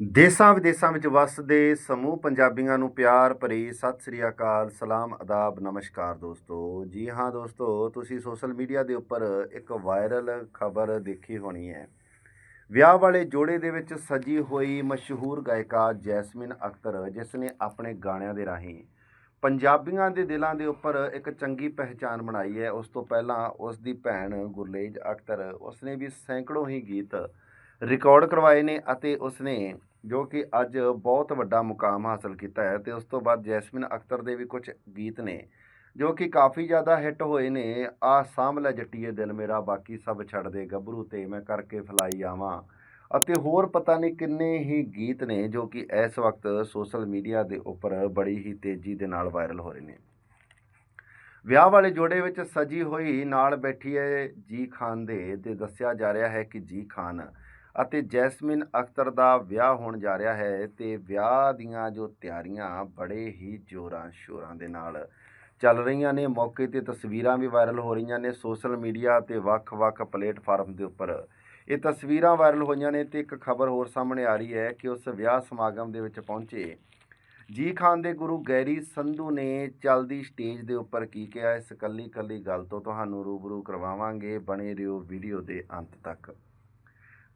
ਦੇਸਾਂ ਵਿਦੇਸਾਂ ਵਿੱਚ ਵੱਸਦੇ ਸਮੂਹ ਪੰਜਾਬੀਆਂ ਨੂੰ ਪਿਆਰ ਭਰੀ ਸਤਿ ਸ੍ਰੀ ਅਕਾਲ, ਸਲਾਮ ਆਦਾਬ ਨਮਸਕਾਰ ਦੋਸਤੋ। ਜੀ ਹਾਂ ਦੋਸਤੋ, ਤੁਸੀਂ ਸੋਸ਼ਲ ਮੀਡੀਆ ਦੇ ਉੱਪਰ ਇੱਕ ਵਾਇਰਲ ਖਬਰ ਦੇਖੀ ਹੋਣੀ ਹੈ। ਵਿਆਹ ਵਾਲੇ ਜੋੜੇ ਦੇ ਵਿੱਚ ਸਜੀ ਹੋਈ ਮਸ਼ਹੂਰ ਗਾਇਕਾ ਜੈਸਮਿਨ ਅਖਤਰ, ਜਿਸ ਨੇ ਆਪਣੇ ਗਾਣਿਆਂ ਦੇ ਰਾਹੀਂ ਪੰਜਾਬੀਆਂ ਦੇ ਦਿਲਾਂ ਦੇ ਉੱਪਰ ਇੱਕ ਚੰਗੀ ਪਹਿਚਾਨ ਬਣਾਈ ਹੈ। ਉਸ ਤੋਂ ਪਹਿਲਾਂ ਉਸ ਦੀ ਭੈਣ ਗੁਰਲੇਜ ਅਖਤਰ ਉਸ ਨੇ ਵੀ ਸੈਂਕੜੋਂ ਹੀ ਗੀਤ ਰਿਕਾਰਡ ਕਰਵਾਏ ਨੇ ਅਤੇ ਉਸਨੇ ਜੋ ਕਿ ਅੱਜ ਬਹੁਤ ਵੱਡਾ ਮੁਕਾਮ ਹਾਸਲ ਕੀਤਾ ਹੈ ਤੇ ਉਸ ਤੋਂ ਬਾਅਦ ਜੈਸਮਿਨ ਅਖਤਰ ਦੇ ਵੀ ਕੁਝ ਗੀਤ ਨੇ, ਜੋ ਕਿ ਕਾਫੀ ਜ਼ਿਆਦਾ ਹਿੱਟ ਹੋਏ ਨੇ। ਆ ਸਾਂਭ ਲੈ ਜੱਟੀਏ ਦਿਲ ਮੇਰਾ, ਬਾਕੀ ਸਭ ਛੱਡ ਦੇ ਗੱਭਰੂ ਤੇ ਮੈਂ ਕਰਕੇ ਫਲਾਈ ਆਵਾਂ। ਅਤੇ ਹੋਰ ਪਤਾ ਨਹੀਂ ਕਿੰਨੇ ਹੀ ਗੀਤ ਨੇ ਜੋ ਕਿ ਇਸ ਵਕਤ ਸੋਸ਼ਲ ਮੀਡੀਆ ਦੇ ਉੱਪਰ ਬੜੀ ਹੀ ਤੇਜ਼ੀ ਦੇ ਨਾਲ ਵਾਇਰਲ ਹੋ ਰਹੇ ਨੇ। ਵਿਆਹ ਵਾਲੇ ਜੋੜੇ ਵਿੱਚ ਸਜੀ ਹੋਈ ਨਾਲ ਬੈਠੀ ਹੈ ਜੀ ਖਾਨ ਦੇ, ਤੇ ਦੱਸਿਆ ਜਾ ਰਿਹਾ ਹੈ ਕਿ ਜੀ ਖਾਨ ਅਤੇ ਜੈਸਮਿਨ ਅਖਤਰ ਦਾ ਵਿਆਹ ਹੋਣ ਜਾ ਰਿਹਾ ਹੈ ਤੇ ਵਿਆਹ ਦੀਆਂ ਜੋ ਤਿਆਰੀਆਂ ਬੜੇ ਹੀ ਜੋਰਾਂ ਸ਼ੋਰਾਂ ਦੇ ਨਾਲ ਚੱਲ ਰਹੀਆਂ ਨੇ। ਮੌਕੇ ਤੇ ਤਸਵੀਰਾਂ ਵੀ ਵਾਇਰਲ ਹੋ ਰਹੀਆਂ ਨੇ ਸੋਸ਼ਲ ਮੀਡੀਆ ਤੇ ਵੱਖ-ਵੱਖ ਪਲੇਟਫਾਰਮ ਦੇ ਉੱਪਰ। ਇਹ ਤਸਵੀਰਾਂ ਵਾਇਰਲ ਹੋਈਆਂ ਨੇ ਤੇ ਇੱਕ ਖਬਰ ਹੋਰ ਸਾਹਮਣੇ ਆ ਰਹੀ ਹੈ ਕਿ ਉਸ ਵਿਆਹ ਸਮਾਗਮ ਦੇ ਵਿੱਚ ਪਹੁੰਚੇ ਜੀ ਖਾਨ ਦੇ ਗੁਰੂ ਗੈਰੀ ਸੰਧੂ ਨੇ ਚੱਲਦੀ ਸਟੇਜ ਦੇ ਉੱਪਰ ਕੀ ਕਿਹਾ, ਇਸ ਕੱਲੀ ਕੱਲੀ ਗੱਲ ਤੋਂ ਤੁਹਾਨੂੰ ਰੂਬਰੂ ਕਰਵਾਵਾਂਗੇ। ਬਣੇ ਰਹੋ ਵੀਡੀਓ ਦੇ ਅੰਤ ਤੱਕ।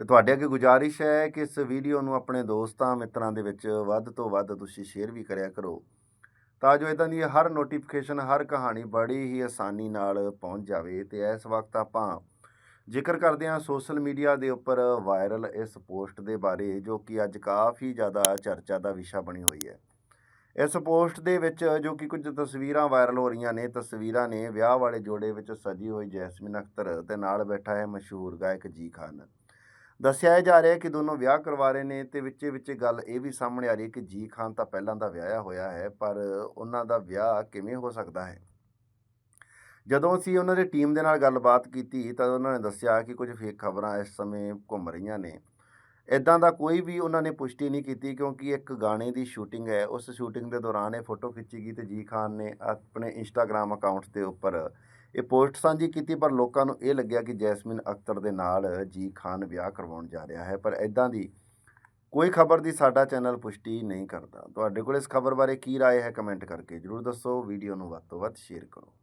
ਤੇ ਤੁਹਾਡੇ ਅੱਗੇ ਗੁਜ਼ਾਰਿਸ਼ ਹੈ ਕਿ ਇਸ ਵੀਡੀਓ ਨੂੰ ਆਪਣੇ ਦੋਸਤਾਂ, ਮਿੱਤਰਾਂ ਦੇ ਵਿੱਚ ਵੱਧ ਤੋਂ ਵੱਧ ਤੁਸੀਂ ਸ਼ੇਅਰ ਵੀ ਕਰਿਆ ਕਰੋ। ਤਾਂ ਜੋ ਇਦਾਂ ਦੀ ਹਰ ਨੋਟੀਫਿਕੇਸ਼ਨ ਹਰ ਕਹਾਣੀ ਬੜੀ ਹੀ ਆਸਾਨੀ ਨਾਲ ਪਹੁੰਚ ਜਾਵੇ ਤੇ ਇਸ ਵਕਤ ਆਪਾਂ ਜ਼ਿਕਰ ਕਰਦੇ ਹਾਂ ਸੋਸ਼ਲ ਮੀਡੀਆ ਦੇ ਉੱਪਰ ਵਾਇਰਲ ਇਸ ਪੋਸਟ ਦੇ ਬਾਰੇ, ਜੋ ਕਿ ਅੱਜ ਕਾਫੀ ਜ਼ਿਆਦਾ ਚਰਚਾ ਦਾ ਵਿਸ਼ਾ ਬਣੀ ਹੋਈ ਹੈ। ਇਸ ਪੋਸਟ ਦੇ ਵਿੱਚ ਜੋ ਕਿ ਕੁਝ ਤਸਵੀਰਾਂ ਵਾਇਰਲ ਹੋ ਰਹੀਆਂ ਨੇ, ਤਸਵੀਰਾਂ ਨੇ ਵਿਆਹ ਵਾਲੇ ਜੋੜੇ ਵਿੱਚ ਸਜੀ ਹੋਈ ਜੈਸਮੀਨ ਅਖਤਰ ਤੇ ਨਾਲ ਬੈਠਾ ਹੈ ਮਸ਼ਹੂਰ ਗਾਇਕ ਜੀ ਖਾਨ। ਦੱਸਿਆ ਜਾ ਰਿਹਾ ਕਿ ਦੋਨੋਂ ਵਿਆਹ ਕਰਵਾ ਰਹੇ ਨੇ ਤੇ ਵਿੱਚੇ ਵਿੱਚੇ ਗੱਲ ਇਹ ਵੀ ਸਾਹਮਣੇ ਆ ਰਹੀ ਹੈ ਕਿ ਜੀ ਖਾਨ ਤਾਂ ਪਹਿਲਾਂ ਦਾ ਵਿਆਹਿਆ ਹੋਇਆ ਹੈ, ਪਰ ਉਹਨਾਂ ਦਾ ਵਿਆਹ ਕਿਵੇਂ ਹੋ ਸਕਦਾ ਹੈ? ਜਦੋਂ ਅਸੀਂ ਉਹਨਾਂ ਦੀ ਟੀਮ ਦੇ ਨਾਲ ਗੱਲਬਾਤ ਕੀਤੀ ਤਾਂ ਉਹਨਾਂ ਨੇ ਦੱਸਿਆ ਕਿ ਕੁਝ ਫੇਕ ਖਬਰਾਂ ਇਸ ਸਮੇਂ ਘੁੰਮ ਰਹੀਆਂ ਨੇ। ਇਦਾਂ ਦਾ ਕੋਈ ਵੀ ਉਹਨਾਂ ਨੇ ਪੁਸ਼ਟੀ ਨਹੀਂ ਕੀਤੀ ਕਿਉਂਕਿ ਇੱਕ ਗਾਣੇ ਦੀ ਸ਼ੂਟਿੰਗ ਹੈ ਉਸ ਸ਼ੂਟਿੰਗ ਦੇ ਦੌਰਾਨ ਇਹ ਫੋਟੋ ਖਿੱਚੀ ਗਈ ਤੇ ਜੀ ਖਾਨ ਨੇ ਆਪਣੇ ਇੰਸਟਾਗ੍ਰam ਅਕਾਊਂਟ ਦੇ ਉੱਪਰ ਇਹ ਪੋਸਟ ਸਾਂਝੀ ਕੀਤੀ ਪਰ ਲੋਕਾਂ ਨੂੰ ਇਹ ਲੱਗਿਆ ਕਿ ਜੈਸਮਿਨ ਅਖਤਰ ਦੇ ਨਾਲ ਜੀ ਖਾਨ ਵਿਆਹ ਕਰਵਾਉਣ ਜਾ ਰਿਹਾ ਹੈ ਪਰ ਇਦਾਂ ਦੀ ਕੋਈ ਖਬਰ ਦੀ ਸਾਡਾ ਚੈਨਲ ਪੁਸ਼ਟੀ ਨਹੀਂ ਕਰਦਾ ਤੁਹਾਡੇ ਕੋਲ ਇਸ ਖਬਰ ਬਾਰੇ ਕੀ رائے ਹੈ ਕਮੈਂਟ ਕਰਕੇ ਜਰੂਰ ਦੱਸੋ ਵੀਡੀਓ ਨੂੰ ਵੱਧ ਤੋਂ ਵੱਧ ਸ਼ੇਅਰ ਕਰੋ